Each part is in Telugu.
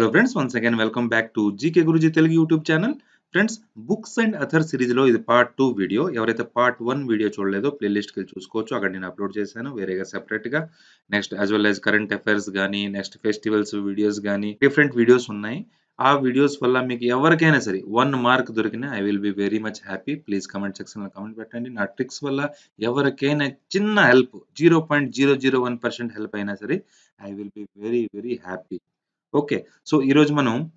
Hello friends once again welcome back to G K Guruji Telugu YouTube channel friends books and other సిరీస్లో ఇది పార్ట్ టూ వీడియో ఎవరైతే పార్ట్ వన్ వీడియో చూడలేదో ప్లేలిస్ట్కి వెళ్ళి చూసుకోవచ్చు. అక్కడ నేను అప్లోడ్ చేశాను. వేరేగా సెపరేట్గా next as well as current affairs కానీ నెక్స్ట్ ఫెస్టివల్స్ వీడియోస్ కానీ డిఫరెంట్ వీడియోస్ ఉన్నాయి. ఆ వీడియోస్ వల్ల మీకు ఎవరికైనా సరే వన్ మార్క్ దొరికినా I will be very much happy please comment సెక్షన్లో కమెంట్ పెట్టండి. నా ట్రిక్స్ వల్ల ఎవరికైనా చిన్న help zero point zero zero one percent help అయినా సరే I will be very very happy okay. So ఈరోజు మనం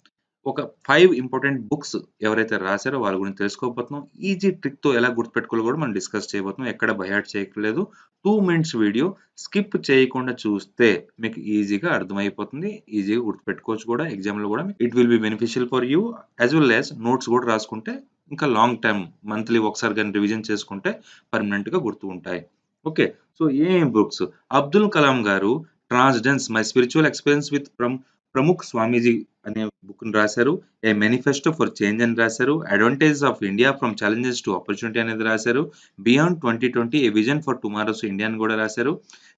ఒక ఫైవ్ ఇంపార్టెంట్ బుక్స్ ఎవరైతే రాశారో వాళ్ళ గురించి తెలుసుకోబోతున్నాం. ఈజీ ట్రిక్తో ఎలా గుర్తుపెట్టుకోవాలో కూడా మనం డిస్కస్ చేయబోతున్నాం. ఎక్కడ బయాట్ చేయట్లేదు టూ మినిట్స్ వీడియో స్కిప్ చేయకుండా చూస్తే మీకు ఈజీగా అర్థమైపోతుంది. ఈజీగా గుర్తుపెట్టుకోవచ్చు కూడా. ఎగ్జామ్లో కూడా it will be beneficial for you as well as notes కూడా రాసుకుంటే ఇంకా లాంగ్ టైం మంత్లీ ఒకసారి కానీ రివిజన్ చేసుకుంటే పర్మనెంట్గా గుర్తు ఉంటాయి. ఓకే. సో ఏం books? Abdul Kalam garu transcendence my spiritual experience with from Pramukh Swamiji అనే బుక్ రాశారు. ఏ మేనిఫెస్టో ఫర్ చేంజ్ అని రాశారు. Advantage of India from challenges to opportunity అనేది రాశారు. Beyond twenty twenty a vision for tomorrow's India అని కూడా రాశారు.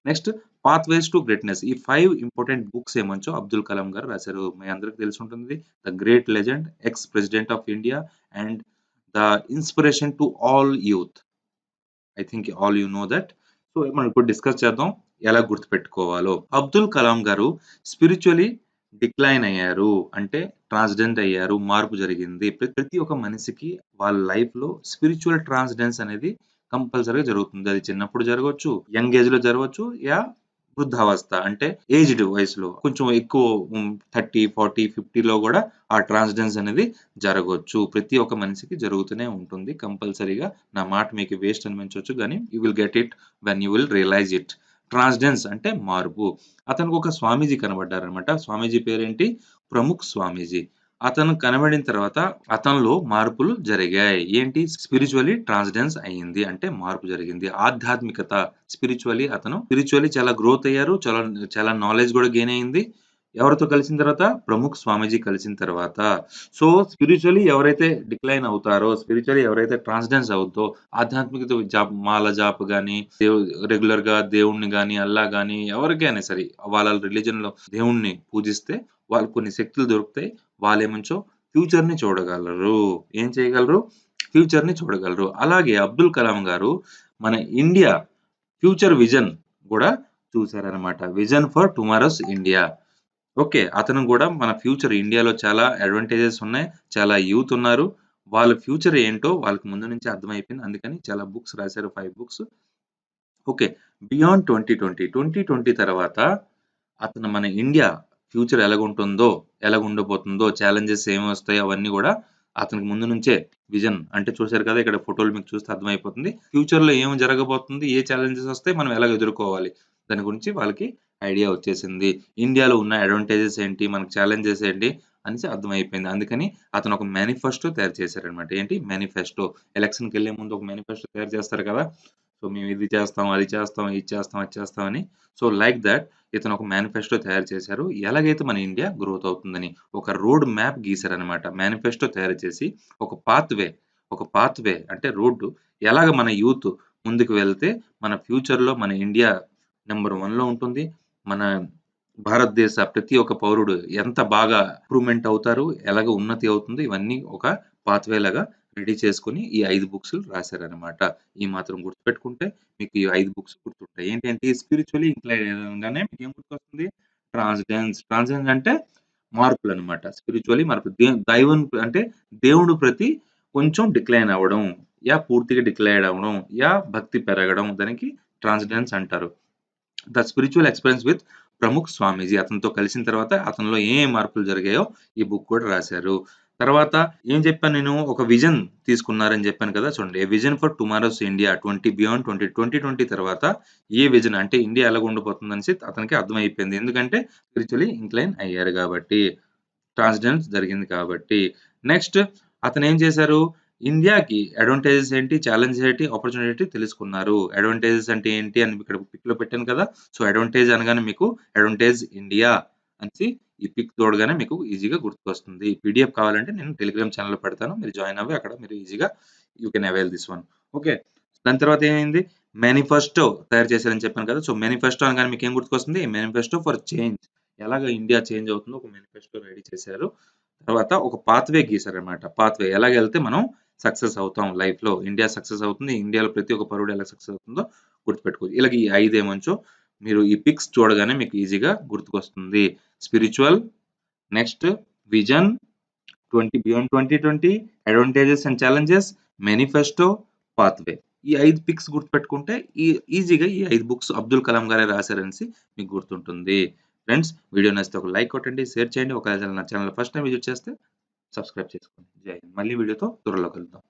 Next path ways to greatness ఈ ఫైవ్ ఇంపార్టెంట్ బుక్స్ ఏమంచో అబ్దుల్ కలాం గారు రాశారు. మీ అందరికి తెలిసి ఉంటుంది. The great legend ex president of India and the inspiration to all youth I think all you know that so మనం ఇప్పుడు డిస్కస్ చేద్దాం. ఎలా గుర్తుపెట్టుకోవాలో. అబ్దుల్ కలాం గారు స్పిరిచువలీ డిక్లైన్ అయ్యారు. అంటే ట్రాన్స్జెండ్ అయ్యారు. మార్పు జరిగింది. ప్రతి ఒక్క మనిషికి వాళ్ళ లైఫ్లో స్పిరిచువల్ ట్రాన్స్డెన్స్ అనేది కంపల్సరీగా జరుగుతుంది. అది చిన్నప్పుడు జరగవచ్చు యంగ్ ఏజ్లో జరగవచ్చు యా వృద్ధావస్థ. అంటే ఏజ్డ్ వయసులో కొంచెం ఎక్కువ థర్టీ ఫార్టీ ఫిఫ్టీలో కూడా ఆ ట్రాన్స్జెన్స్ అనేది జరగవచ్చు. ప్రతి ఒక్క మనిషికి జరుగుతూనే ఉంటుంది. కంపల్సరీగా నా మాట మీకు వేస్ట్ అనిపించవచ్చు కానీ you will get it when you will realise it transcendence అంటే మార్పు. అతనికి ఒక స్వామీజీ కనబడ్డారనమాట స్వామీజీ పేరేంటి? ప్రముఖ్ స్వామీజీ. అతను కనబడిన తర్వాత అతనిలో మార్పులు జరిగాయి. ఏంటి? స్పిరిచువలీ ట్రాన్స్డెన్స్ అయ్యింది. అంటే మార్పు జరిగింది. ఆధ్యాత్మికత స్పిరిచువలీ అతను. స్పిరిచువలీ చాలా గ్రోత్ అయ్యారు. చాలా చాలా నాలెడ్జ్ కూడా గెయిన్ అయింది ఎవరితో కలిసిన తర్వాత? ప్రముఖ్ స్వామీజీ కలిసిన తర్వాత. సో స్పిరిచువలీ ఎవరైతే డిక్లైన్ అవుతారో స్పిరిచువలీ ఎవరైతే ట్రాన్స్డెన్స్ అవుతో ఆధ్యాత్మికత జాబ్ మాల జాప్ కానీ రెగ్యులర్గా దేవుణ్ణి కానీ అల్లా కానీ ఎవరికైనా సరే వాళ్ళ రిలీజన్లో దేవుణ్ణి పూజిస్తే వాళ్ళు కొన్ని శక్తులు దొరుకుతాయి వాళ్ళేమంచో ఫ్యూచర్ని చూడగలరు. ఏం చేయగలరు? ఫ్యూచర్ని చూడగలరు. అలాగే అబ్దుల్ కలాం గారు మన ఇండియా ఫ్యూచర్ విజన్ కూడా చూసారనమాట vision for tomorrow's India okay అతను కూడా మన ఫ్యూచర్ ఇండియాలో చాలా అడ్వాంటేజెస్ ఉన్నాయి చాలా యూత్ ఉన్నారు. వాళ్ళ ఫ్యూచర్ ఏంటో వాళ్ళకి ముందు నుంచి అర్థమైపోయింది. అందుకని చాలా బుక్స్ రాశారు five books. Okay beyond twenty twenty. Twenty twenty తర్వాత అతను మన ఇండియా ఫ్యూచర్ ఎలాగుంటుందో ఎలాగుండబోతుందో ఛాలెంజెస్ ఏమి వస్తాయో అవన్నీ కూడా అతనికి ముందు నుంచే విజన్ అంటే చూశారు కదా ఇక్కడ ఫోటోలు మీకు చూస్తే అర్థమైపోతుంది. ఫ్యూచర్లో ఏం జరగబోతుంది ఏ ఛాలెంజెస్ వస్తాయి మనం ఎలాగ ఎదుర్కోవాలి దాని గురించి వాళ్ళకి ఐడియా వచ్చేసింది. ఇండియాలో ఉన్న అడ్వాంటేజెస్ ఏంటి? మనకు ఛాలెంజెస్ ఏంటి? అనేసి అర్థమైపోయింది. అందుకని అతను ఒక మేనిఫెస్టో తయారు చేశారనమాట ఏంటి? మేనిఫెస్టో ఎలక్షన్కి వెళ్ళే ముందు ఒక మేనిఫెస్టో తయారు చేస్తారు కదా? సో మేము ఇది చేస్తాం అది చేస్తాం ఇది చేస్తాం అది చేస్తాం అని. సో లైక్ దట్ ఇతను ఒక మేనిఫెస్టో తయారు చేశారు. ఎలాగైతే మన ఇండియా గ్రోత్ అవుతుందని ఒక రోడ్ మ్యాప్ గీశారనమాట మేనిఫెస్టో తయారు చేసి ఒక పాత్వే ఒక పాత్వే అంటే రోడ్డు ఎలాగ మన యూత్ ముందుకు వెళ్తే మన ఫ్యూచర్లో మన ఇండియా నెంబర్ వన్లో ఉంటుంది. మన భారతదేశ ప్రతి ఒక్క పౌరుడు ఎంత బాగా ఇంప్రూవ్మెంట్ అవుతారు ఎలాగ ఉన్నతి అవుతుంది ఇవన్నీ ఒక పాత్వే లాగా రెడీ చేసుకుని ఈ ఐదు బుక్స్ రాశారనమాట ఈ మాత్రం గుర్తుపెట్టుకుంటే మీకు ఈ ఐదు బుక్స్ గుర్తుంటాయి. ఏంటంటే స్పిరిచువల్లీ ఇంక్లైన్గానే మీకు ఏం గుర్తొస్తుంది? ట్రాన్స్జెన్స్ ట్రాన్స్జెన్స్ అంటే మార్పులు అనమాట స్పిరిచువల్లీ మార్పు. దైవం అంటే దేవుడు ప్రతి కొంచెం డిక్లైన్ అవ్వడం యా పూర్తిగా డిక్లైన్ అవ్వడం యా భక్తి పెరగడం దానికి ట్రాన్స్జెన్స్ అంటారు. The spiritual experience with Pramukh Swamiji. అతనితో కలిసిన తర్వాత అతనిలో ఏ మార్పులు జరిగాయో ఈ బుక్ కూడా రాశారు. తర్వాత ఏం చెప్పాను నేను? ఒక విజన్ తీసుకున్నారని చెప్పాను కదా చూడండి. A vision for tomorrow's India twenty beyond twenty twenty twenty తర్వాత ఏ విజన్? అంటే ఇండియా ఎలా ఉండిపోతుంది అనేసి అతనికి అర్థమైపోయింది. ఎందుకంటే స్పిరిచువలీ ఇంక్లైన్ అయ్యారు కాబట్టి ట్రాన్స్జెండర్ జరిగింది కాబట్టి. నెక్స్ట్ అతను ఏం చేశారు? ఇండియాకి అడ్వాంటేజెస్ ఏంటి ఛాలెంజెస్ ఏంటి ఆపర్చునిటీ తెలుసుకున్నారు. అడ్వాంటేజెస్ అంటే ఏంటి అని ఇక్కడ పిక్లో పెట్టాను కదా సో అడ్వాంటేజ్ అనగానే మీకు అడ్వాంటేజ్ ఇండియా అనేసి ఈ పిక్ తోడగానే మీకు ఈజీగా గుర్తుకొస్తుంది. పీడిఎఫ్ కావాలంటే నేను టెలిగ్రామ్ ఛానల్లో పెడతాను. మీరు జాయిన్ అవ్వి అక్కడ మీరు ఈజీగా you can avail this one okay దాని తర్వాత ఏమైంది? మేనిఫెస్టో తయారు చేశారని చెప్పాను కదా సో మేనిఫెస్టో అనగానే మీకు ఏం గుర్తుకొస్తుంది? మేనిఫెస్టో ఫర్ చేంజ్ ఎలాగ ఇండియా చేంజ్ అవుతుందో ఒక మేనిఫెస్టో రెడీ చేశారు. తర్వాత ఒక పాత్‌వే గీశారనమాట. పాత్‌వే ఎలాగ వెళ్తే మనం సక్సెస్ అవుతాం లైఫ్‌లో. ఇండియా సక్సెస్ అవుతుంది. ఇండియాలో ప్రతి ఒక్క పరుడు ఎలా సక్సెస్ అవుతుందో గుర్తుపెట్టుకోవచ్చు. ఇలాగ ఈ 5 ఏమంచో మీరు ఈ పిక్స్ చూడగానే మీకు ఈజీగా గుర్తుకొస్తుంది. Spiritual next vision, 20 beyond 2020, advantages and challenges, manifesto, pathway. ఈ ఐదు పిక్స్ గుర్తుపెట్టుకుంటే ఈ ఈజీగా ఈ ఐదు బుక్స్ అబ్దుల్ కలాం గారే రాశారనేసి మీకు గుర్తుంటుంది. ఫ్రెండ్స్ వీడియో నచ్చితే ఒక లైక్ కొట్టండి, షేర్ చేయండి. ఒకవేళ నా ఛానల్ ఫస్ట్ టైం విజిట్ చేస్తే సబ్స్క్రైబ్ చేసుకోండి. జై హింద్. మళ్ళీ వీడియోతో త్వరలో కలుద్దాం.